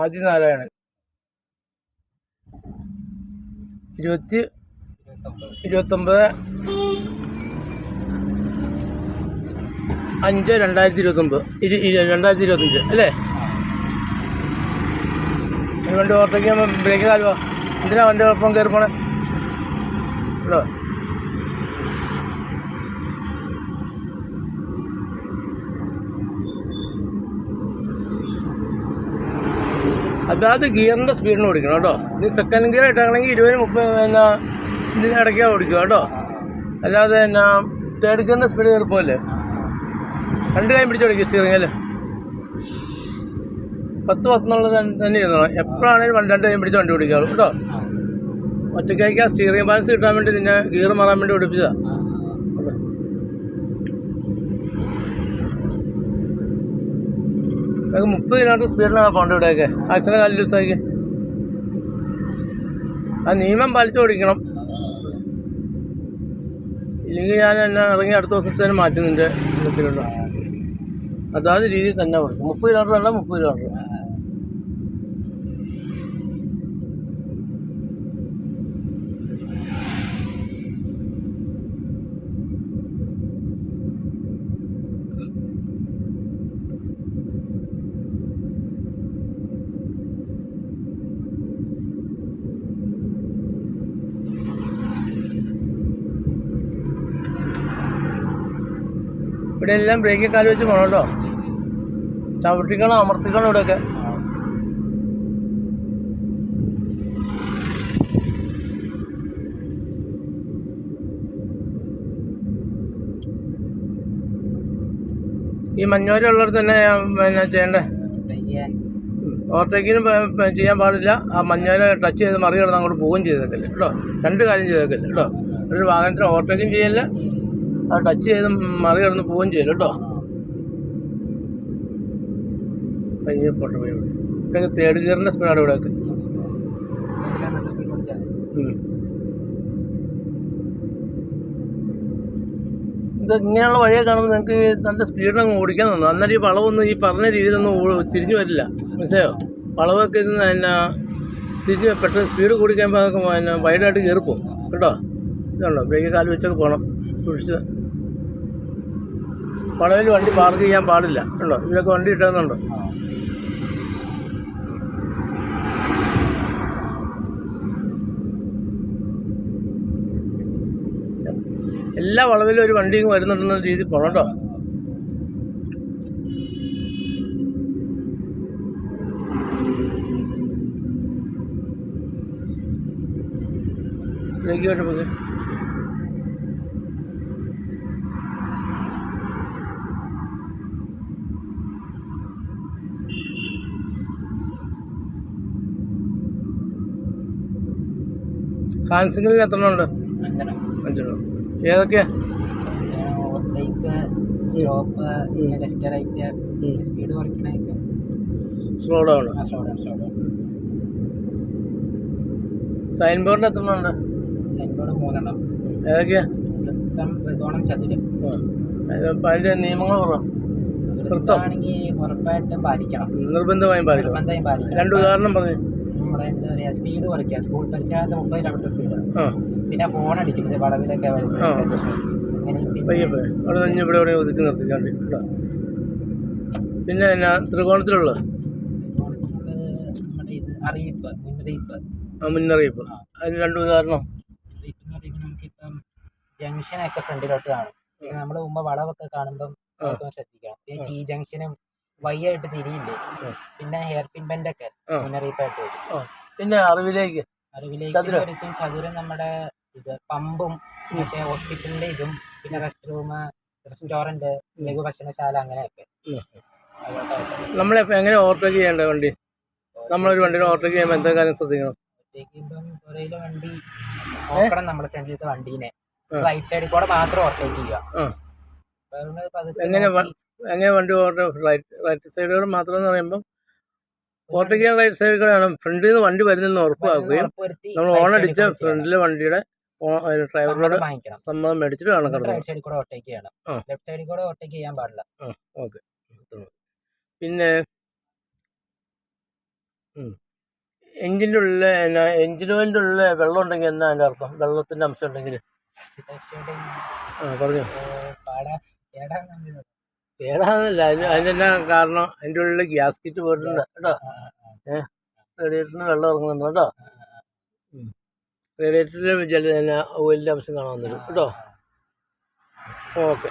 ആദിനാരായണൻ ഇരുപത്തി ഇരുപത്തൊമ്പത് അഞ്ച് രണ്ടായിരത്തി ഇരുപത്തൊമ്പത്. ഇരു രണ്ടായിരത്തി ഇരുപത്തഞ്ച് അല്ലേ? വണ്ടി ഓവർടേക്ക് ബ്രേക്ക് കാലുവാ. എന്തിനാ വണ്ടി ഒപ്പം കയറി പോണേ? അതായത് ഗിയറിന്റെ സ്പീഡിന് ഓടിക്കണം കേട്ടോ. ഇനി സെക്കൻഡ് ഗിയർ ഇട്ടാണെങ്കിൽ ഇരുപതിന് മുപ്പത് പിന്നെ ഇതിന് ഇടയ്ക്കാണ് ഓടിക്കുക കേട്ടോ. അല്ലാതെ എന്നാ തേർഡ് ഗിയറിന്റെ സ്പീഡ് കയറിപ്പോലെ രണ്ട് കൈ പിടിച്ച് ഓടിക്കുക അല്ലേ? പത്ത് പത്തെന്നുള്ളത് തന്നെ ഇരുന്നോളാം. എപ്പോഴാണെങ്കിലും വണ്ടി രണ്ട് കൈ പിടിച്ച് വണ്ടി ഓടിക്കാറുള്ളൂ കേട്ടോ. ഒറ്റയ്ക്ക് ആ സ്റ്റിയറിംഗ് ബാലൻസ് കിട്ടാൻ വേണ്ടി നിന്നെ ഗിയർ മാറാൻ വേണ്ടി ഓടിപ്പിച്ചതാണ് നമുക്ക് മുപ്പത് കിലോമീറ്റർ സ്പീഡിലാണ് പോകേണ്ടത് ഇവിടെയൊക്കെ. ആക്സിഡന്റ് കാലിൽ ദിവസമായിരിക്കും ആ നിയമം പാലിച്ചു ഓടിക്കണം. ഇല്ലെങ്കിൽ ഞാൻ എന്നെ ഇറങ്ങി അടുത്ത ദിവസത്തേന് മാറ്റുന്നുണ്ട് അതാത് രീതിയിൽ തന്നെ കൊടുക്കും മുപ്പത് കിലോമീറ്റർ അല്ല മുപ്പത് കിലോമീറ്റർ. ഇവിടെ എല്ലാം ബ്രേക്ക് കാൽ വെച്ച് പോകണം കേട്ടോ. ചവിട്ടിക്കണം അമർത്തിക്കണം ഇവിടെയൊക്കെ. ഈ മഞ്ഞോര ഉള്ളിടത്ത് തന്നെ പിന്നെ ചെയ്യണ്ടേ? ഓവർടേക്കിന് ചെയ്യാൻ പാടില്ല. ആ മഞ്ഞോര ടച്ച് ചെയ്ത് മറികടന്ന് അങ്ങോട്ട് പോവുകയും ചെയ്തേക്കില്ല. കേട്ടോ? രണ്ട് കാര്യം ചെയ്തേക്കില്ല. കേട്ടോ? ഒരു വാഹനത്തിന് ഓവർടേക്കും ചെയ്യല്ല. അത് ടച്ച് ചെയ്ത് മറികടന്ന് പോവുകയും ചെയ്യും കേട്ടോ. പയ്യെ പോട്ടെ പയ്യെ ഇതൊക്കെ തേർഡ് ഗിയറിന്റെ സ്പീഡാണ് ഇവിടെ ഒക്കെ. ഇത് ഇങ്ങനെയുള്ള വഴിയെ കാണുമ്പോൾ നിങ്ങൾക്ക് നല്ല സ്പീഡിൽ അങ്ങ് ഓടിക്കാൻ തോന്നും. അന്നേരം ഈ വളവൊന്നും ഈ പറഞ്ഞ രീതിയിലൊന്നും തിരിഞ്ഞു വരില്ല. മനസ്സിലായോ? വളവൊക്കെ ഇത് പിന്നെ തിരിഞ്ഞ് പെട്ടെന്ന് സ്പീഡ് കൂടി കഴിയുമ്പോൾ പിന്നെ വൈഡായിട്ട് കയറിപ്പോവും കേട്ടോ? ഇതുണ്ടോ? ബ്രേക്ക് കാൽ വെച്ചൊക്കെ പോകണം സൂക്ഷിച്ച് വളവിൽ വണ്ടി പാർക്ക് ചെയ്യാൻ പാടില്ല. ഉണ്ടോ? ഇതിലൊക്കെ വണ്ടി ഇട്ടുന്നുണ്ടോ എല്ലാ വളവിലും ഒരു വണ്ടിയും വരുന്നുണ്ടെന്ന രീതി പോകണം കേട്ടോ. ബ്രേക്ക് കേട്ടോ ഹാൻസിംഗിൽ എത്ര എണ്ണം ഉണ്ട് അഞ്ചെണ്ണം. ഏതൊക്കെയാ? Stop left right speed കുറയ്ക്കണൊക്കെ slow down. Slow down slow down. Sign ബോർഡിന് എത്ര എണ്ണം ഉണ്ട് സൈൻ ബോർഡ് മൂന്നെണ്ണം. ഏതൊക്കെയാ? വൃത്തം ത്രികോണം ചതുരം. അതിന്റെ നിയമങ്ങൾ പറ. വൃത്തം. വൃത്തമാണെങ്കിൽ ഉറപ്പായിട്ടും പാലിക്കണം നിർബന്ധമായും പാലിക്കണം നിർബന്ധമായും പാലിക്കണം രണ്ട് ഉദാഹരണം പറഞ്ഞു നമ്മുടെ എന്താ പറയുക സ്പീഡ് കുറയ്ക്കുക. സ്കൂൾ പരിസരത്ത് മുപ്പത് കിലോമീറ്റർ സ്പീഡ് പിന്നെ ഫോൺ അടിക്കുന്നത് വളവിലൊക്കെ നിന്ന് ഇവിടെ ഇവിടെ ഒതുക്കി നിർത്തിക്കാണ്ട്. പിന്നെ എന്നാ ത്രികോണത്തിലുള്ള? അറിയിപ്പ് മുന്നറിയിപ്പ്. മുന്നറിയിപ്പ്. അതിന് രണ്ട് ഉദാഹരണം? നമുക്കിപ്പം ജംഗ്ഷനൊക്കെ ഫ്രണ്ടിലോട്ട് കാണും. നമ്മൾ മുമ്പ് വളവൊക്കെ കാണുമ്പം ശ്രദ്ധിക്കണം. പിന്നെ ടി ജംഗ്ഷനും വൈ ആയിട്ട് തിരിയില്ലേ പിന്നെ ഹെയർ പിൻ ബെൻഡൊക്കെ ആ. മുന്നറിയിപ്പായിട്ട് വരും പിന്നെ അറിവിലേക്ക്. അറിവിലേക്ക് ചതുരം. വരുത്തും ചതുരം നമ്മുടെ ഇത് പമ്പും മറ്റേ ഹോസ്പിറ്റലിന്റെ ഇതും പിന്നെ റെസ്റ്റ് റൂം റെസ്റ്റോറന്റ് ലഘു ഭക്ഷണശാല അങ്ങനെയൊക്കെ. നമ്മളിപ്പോ എങ്ങനെ ഓവർടേക്ക് ചെയ്യേണ്ട വണ്ടി? നമ്മളൊരു വണ്ടി ഓവർടേക്ക് ചെയ്യുമ്പോൾ എന്താ കാര്യം ശ്രദ്ധിക്കണം? വണ്ടി നോക്കണം നമ്മുടെ ഫ്രണ്ടിലത്തെ വണ്ടീനെ. റൈറ്റ് സൈഡിൽ കൂടെ മാത്രം ഓവർടേക്ക് ചെയ്യുക. എങ്ങനെ എങ്ങനെ വണ്ടി ഓർഡർ റൈറ്റ് റൈറ്റ് സൈഡുകൾ മാത്രം എന്ന് പറയുമ്പോൾ ഓവർടേക്ക് റൈറ്റ് സൈഡിൽ കൂടെയാണ് ഫ്രണ്ടിൽ നിന്ന് വണ്ടി വരുന്നെന്ന് ഉറപ്പാക്കുകയും നമ്മൾ ഓൺ അടിച്ച ഫ്രണ്ടിലെ വണ്ടിയുടെ ഡ്രൈവറിനോട് സമ്മതം മേടിച്ചിട്ട് വേണം റൈറ്റ് സൈഡിൽ കൂടെ ഓവർടേക്ക് ചെയ്യണം. ആ. ലെഫ്റ്റ് സൈഡിൽ കൂടെ ഓവർടേക്ക് ചെയ്യാൻ പാടില്ല. ഓക്കെ. പിന്നെ എഞ്ചിന്റെ ഉള്ളിൽ എന്നാ എഞ്ചിൻ ഓയിലിന്റെ ഉള്ളിൽ വെള്ളം ഉണ്ടെങ്കിൽ എന്താ അതിന്റെ അർത്ഥം? വെള്ളത്തിന്റെ അംശം ഉണ്ടെങ്കിൽ ആ പറഞ്ഞു. കേടാന്നല്ല അതിന് അതിനെന്നാ കാരണം? അതിന്റെ ഉള്ളിൽ ഗ്യാസ് കിറ്റ് പോയിട്ടുണ്ട് കേട്ടോ. റേഡിയേറ്ററിന് വെള്ളം ഇറങ്ങുന്നു കേട്ടോ. റേഡിയേറ്ററിൽ ജല ഓയിലിന്റെ അംശം കാണാൻ തരും കേട്ടോ. ഓക്കെ.